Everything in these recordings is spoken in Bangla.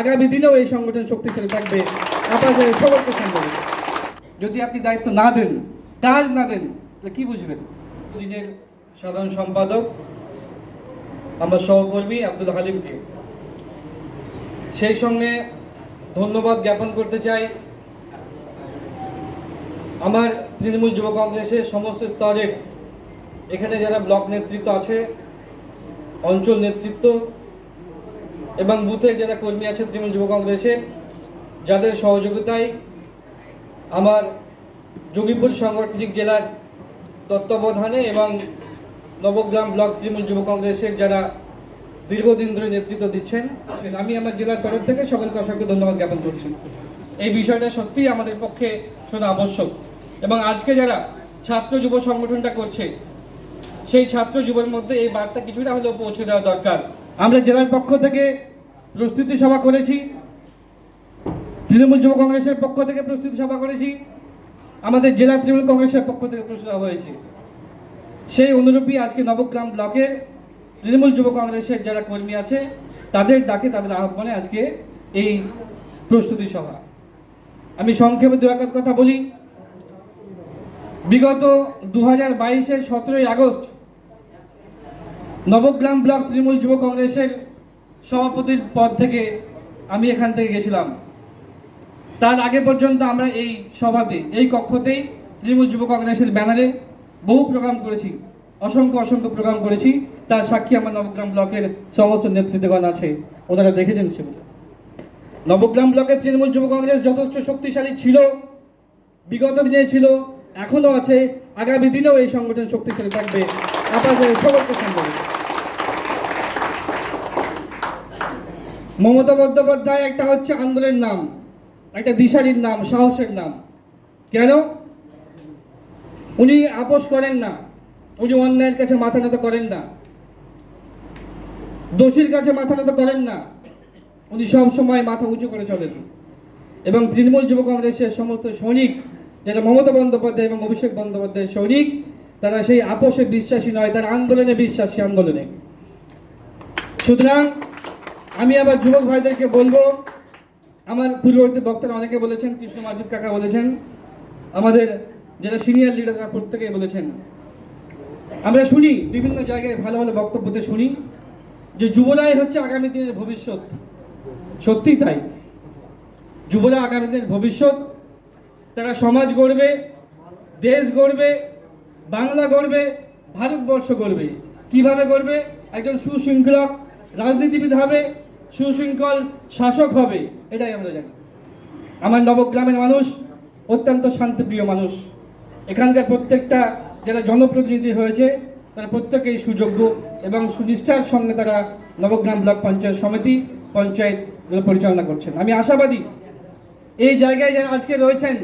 আগামী দিনেও এই সংগঠন শক্তিশালী থাকবে। আপনাদের সকলকে সম্ভব যদি আপনি দায়িত্ব না দেন, কাজ না দেন, তাহলে কি বুঝবেন? দিনের সাধারণ সম্পাদক, আমার সহকর্মী আব্দুল হালিমকে। সেই সঙ্গে ধন্যবাদ জ্ঞাপন করতে চাই আমার তৃণমূল যুব কংগ্রেসের সমস্ত স্তরের, এখানে যারা ব্লক নেতৃত্ব আছে, অঞ্চল নেতৃত্ব এবং বুথের যারা কর্মী আছে তৃণমূল যুব কংগ্রেসের যাদের সহযোগিতায় আমার যোগীপুর সাংগঠনিক জেলার তত্ত্বাবধানে এবং নবগ্রাম ব্লক তৃণমূল যুব কংগ্রেসের যারা দীর্ঘদিন ধরে নেতৃত্ব দিচ্ছেন আমি আমার জেলার তরফ থেকে সকলকে অসংখ্য ধন্যবাদ জ্ঞাপন করছি। এই বিষয়টা সত্যিই আমাদের পক্ষে শোনা আবশ্যক এবং আজকে যারা ছাত্র যুব সংগঠনটা করছে, সেই ছাত্র যুবের মধ্যে এই বার্তা কিছুটা হলেও পৌঁছে দেওয়া দরকার। আমরা জেলার পক্ষ থেকে প্রস্তুতি সভা করেছি। তৃণমূল যুব কংগ্রেসের পক্ষ থেকে প্রস্তুতি সভা করেছি। আমাদের জেলা তৃণমূল কংগ্রেসের পক্ষ থেকে প্রস্তুত হয়েছে। সেই অনুরূপী আজকে নবগ্রাম ব্লকের তৃণমূল যুব কংগ্রেসের যারা কর্মী আছে, তাদের ডাকে তাদের আহ্বানে আজকে এই প্রস্তুতি সভা। আমি সংক্ষেপে দু একাধ কথা বলি। বিগত দু হাজার বাইশের সতেরোই আগস্ট নবগ্রাম ব্লক তৃণমূল যুব কংগ্রেসের সভাপতির পদ থেকে আমি এখান থেকে গেছিলাম। তার আগে পর্যন্ত আমরা এই সভাতে, এই কক্ষতেই তৃণমূল যুব কংগ্রেসের ব্যানারে বহু প্রোগ্রাম করেছি, অসংখ্য অসংখ্য প্রোগ্রাম করেছি। তার সাক্ষী আমার নবগ্রাম ব্লকের সমস্ত নেতৃত্বগণ আছে, ওনারা দেখেছেন সেগুলো। নবগ্রাম ব্লকের তৃণমূল যুব কংগ্রেস যথেষ্ট শক্তিশালী ছিল, বিগত দিনে ছিল এখনও আছে। আগামী দিনেও এই সংগঠন শক্তিশালী থাকবে। আপনাদের সকলকে সম্ভব মমতা বন্দ্যোপাধ্যায় একটা হচ্ছে আন্দোলনের নাম, একটা দিশারির নাম, সাহসের নাম। কেন? উনি আপোষ করেন না, উনি অন্যায়ের কাছে মাথা নত করেন না, দোষীর কাছে মাথা নত করেন না, উনি সব সময় মাথা উঁচু করে চলেন। এবং তৃণমূল যুব কংগ্রেসের সমস্ত সৈনিক, যারা মমতা বন্দ্যোপাধ্যায় এবং অভিষেক বন্দ্যোপাধ্যায়ের সৈনিক, তারা সেই আপোষে বিশ্বাসী নয়, তারা আন্দোলনে বিশ্বাসী আন্দোলনে। সুতরাং আমি আবার যুবক ভাইদেরকে বলব, আমার পূর্ববর্তী বক্তারা অনেকে বলেছেন, কৃষ্ণ মাজিদ কাকা বলেছেন, আমাদের যারা সিনিয়র লিডাররা প্রত্যেকেই বলেছেন। আমরা শুনি, বিভিন্ন জায়গায় ভালো ভালো বক্তব্যতে শুনি যে যুবরাই হচ্ছে আগামী দিনের ভবিষ্যৎ। সত্যিই তাই। যুবরা আগামী দিনের ভবিষ্যৎ, তারা সমাজ গড়বে, দেশ গড়বে, বাংলা গড়বে, ভারতবর্ষ গড়বে। কীভাবে গড়বে? একজন সুশৃঙ্খলক, রাজনীতিবিদ হবে সুশৃঙ্খল শাসক হবে, এটাই আমরা জানি। আমার নবগ্রামের মানুষ অত্যন্ত শান্তিপ্রিয় মানুষ। এখানকার প্রত্যেকটা যারা জনপ্রতিনিধি হয়েছে, তারা প্রত্যেকেই সুযোগ্য এবং সুনিষ্ঠার সঙ্গে তারা নবগ্রাম ব্লক পঞ্চায়েত সমিতি, পঞ্চায়েত পরিচালনা করছেন। আমি আশাবাদী, এই জায়গায় যারা আজকে রয়েছেন,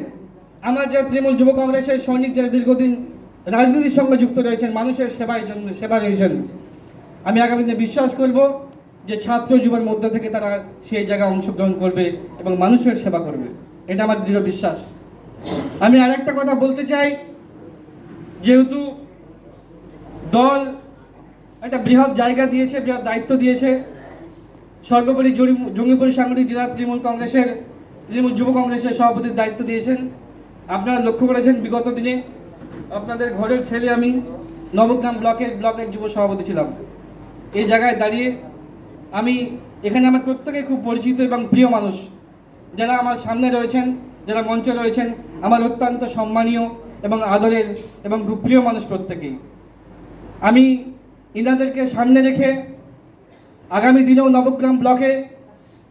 আমার যারা তৃণমূল যুব কংগ্রেসের সৈনিক যারা দীর্ঘদিন রাজনীতির সঙ্গে যুক্ত রয়েছেন, মানুষের সেবায় জন্য সেবা রয়েছেন, আমি আগামী দিনে বিশ্বাস করব যে ছাত্র যুবের মধ্য থেকে তারা সেই জায়গায় অংশগ্রহণ করবে এবং মানুষের সেবা করবে। এটা আমার দৃঢ় বিশ্বাস। আমি আরেকটা কথা বলতে চাই, যেহেতু দল একটা বৃহৎ জায়গা দিয়েছে, বৃহৎ দায়িত্ব দিয়েছে, সর্বোপরি জঙ্গিপুর সাংগঠনিক জেলা তৃণমূল কংগ্রেসের, তৃণমূল যুব কংগ্রেসের সভাপতির দায়িত্ব দিয়েছেন। আপনারা লক্ষ্য করেছেন, বিগত দিনে আপনাদের ঘরের ছেলে আমি নবগ্রাম ব্লকের ব্লকের যুব সভাপতি ছিলাম। এই জায়গায় দাঁড়িয়ে আমি এখানে আমার প্রত্যেকে খুব পরিচিত এবং প্রিয় মানুষ। যারা আমার সামনে রয়েছেন, যারা মঞ্চে রয়েছেন, আমার অত্যন্ত সম্মানীয় এবং আদরের এবং খুব প্রিয় মানুষ প্রত্যেকেই। আমি ইনাদেরকে সামনে রেখে আগামী দিনেও নবগ্রাম ব্লকে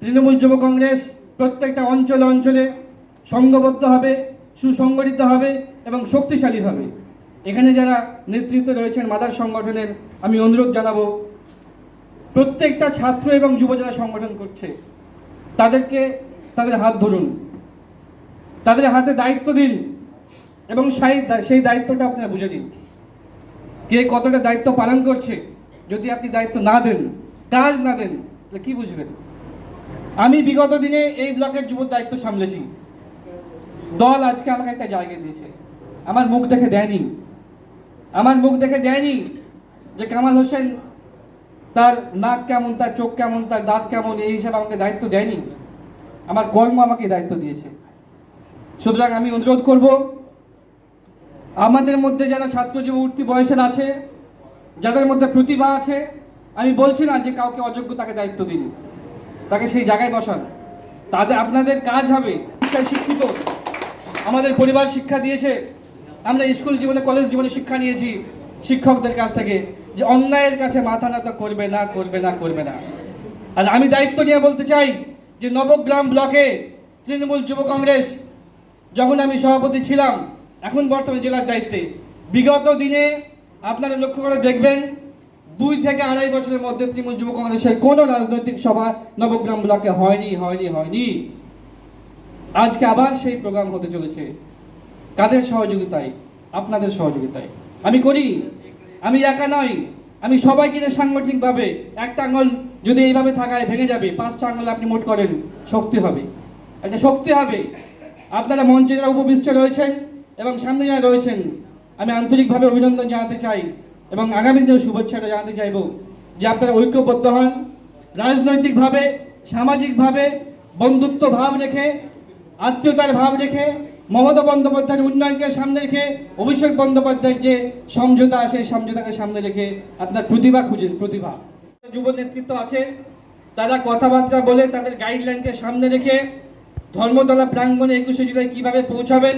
তৃণমূল যুব কংগ্রেস প্রত্যেকটা অঞ্চলে অঞ্চলে সংঘবদ্ধ হবে, সুসংগঠিত হবে এবং শক্তিশালী হবে। এখানে যারা নেতৃত্বে রয়েছেন মাদার সংগঠনের, আমি অনুরোধ জানাব প্রত্যেকটা ছাত্র এবং যুব যারা সংগঠন করছে। তাদেরকে, তাদের হাত ধরুন। তাদের হাতে দায়িত্ব দিন এবং সেই দায়িত্বটা আপনারা বুঝে দিন কে কতটা দায়িত্ব পালন করছে, যদি আপনি দায়িত্ব না দেন, কাজ না দেন, তাহলে কি বুঝবেন? আমি বিগত দিনে এই ব্লকের যুব দায়িত্ব সামলেছি। দল আজকে আমাকে একটা জায়গা দিয়েছে। আমার মুখ দেখে দেয়নি। আমার মুখ দেখে দেয়নি যে কামাল হোসেন তার নাক কেমন, তার চোখ কেমন, তার দাঁত কেমন, এই হিসাবে আমাকে দায়িত্ব দেয়নি। আমার কর্ম আমাকে দায়িত্ব দিয়েছে। সুতরাং আমি অনুরোধ করব, আমাদের মধ্যে যারা ছাত্র যুব উঠতি বয়সের আছে, যাদের মধ্যে প্রতিভা আছে, আমি বলছি না যে কাউকে অযোগ্য তাকে দায়িত্ব দিন। তাকে সেই জায়গায় বসান। তাদের, আপনাদের কাজ হবে। শিক্ষায় শিক্ষিত। আমাদের পরিবার শিক্ষা দিয়েছে। আমরা স্কুল জীবনে, কলেজ জীবনে শিক্ষা নিয়েছি শিক্ষকদের কাছ থেকে। যে অন্যায়ের কাছে মাথা নত করবে না করবে না করবে না। আর আমি দায়িত্ব নিয়ে বলতে চাই যে নবগ্রাম ব্লকে তৃণমূল যুব কংগ্রেস, যখন আমি সভাপতি ছিলাম, এখন বর্তমানে জেলার দায়িত্বে। বিগত দিনে আপনারা লক্ষ্য করে দেখবেন, দুই থেকে আড়াই বছরের মধ্যে তৃণমূল যুব কংগ্রেসের কোনো রাজনৈতিক সভা নবগ্রাম ব্লকে হয়নি হয়নি হয়নি। আজকে আবার সেই প্রোগ্রাম হতে চলেছে। কাদের সহযোগিতায়? আপনাদের সহযোগিতায়। আমি করি। আমি একা নই। আমি সবাইকে নিয়ে সাংগঠনিকভাবে একটা আঙুল যদি এইভাবে থাকায় ভেঙে যাবে, পাঁচটা আঙুল আপনি মোট করেন, শক্তি হবে। একটা শক্তি হবে। আপনারা মঞ্চে যারা উপবিষ্ট রয়েছেন এবং সামনে যারা রয়েছেন, আমি আন্তরিকভাবে অভিনন্দন জানাতে চাই এবং আগামী দিনে শুভেচ্ছাটা জানাতে চাইব যে আপনারা ঐক্যবদ্ধ হন। রাজনৈতিকভাবে, সামাজিকভাবে বন্ধুত্ব ভাব রেখে, আত্মীয়তার ভাব রেখে মমতা বন্দ্যোপাধ্যায়ের উন্নয়নকে সামনে রেখে, অভিষেক বন্দ্যোপাধ্যায়ের যে সমঝোতা সেই সমঝোতাকে সামনে রেখে আপনার প্রতিভা খুঁজেন, প্রতিভা। যুব নেতৃত্ব আছে, তারা কথাবার্তা বলে তাদের গাইডলাইনকে সামনে রেখে ধর্মতলা প্রাঙ্গণে একুশে জুলাই কীভাবে পৌঁছাবেন,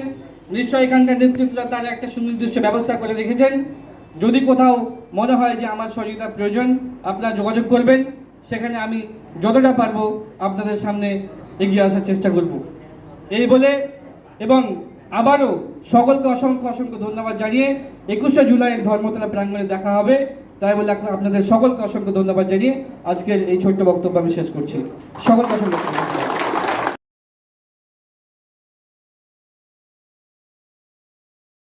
নিশ্চয়ই এখানকার নেতৃত্বরা তার একটা সুনির্দিষ্ট ব্যবস্থা করে রেখেছেন। যদি কোথাও মনে হয় যে আমার সহযোগিতা প্রয়োজন, আপনারা যোগাযোগ করবেন, সেখানে আমি যতটা পারব আপনাদের সামনে এগিয়ে আসার চেষ্টা করব। এই বলে এবং আবারও সকলকে অসংখ্য অসংখ্য ধন্যবাদ জানিয়ে একুশে জুলাইয়ের ধর্মতলা প্রাঙ্গণে দেখা হবে। তাই বলে আপনাদের সকলকে অসংখ্য ধন্যবাদ জানিয়ে আজকের এই ছোট্ট বক্তব্য আমি শেষ করছি। সকলকে অসংখ্য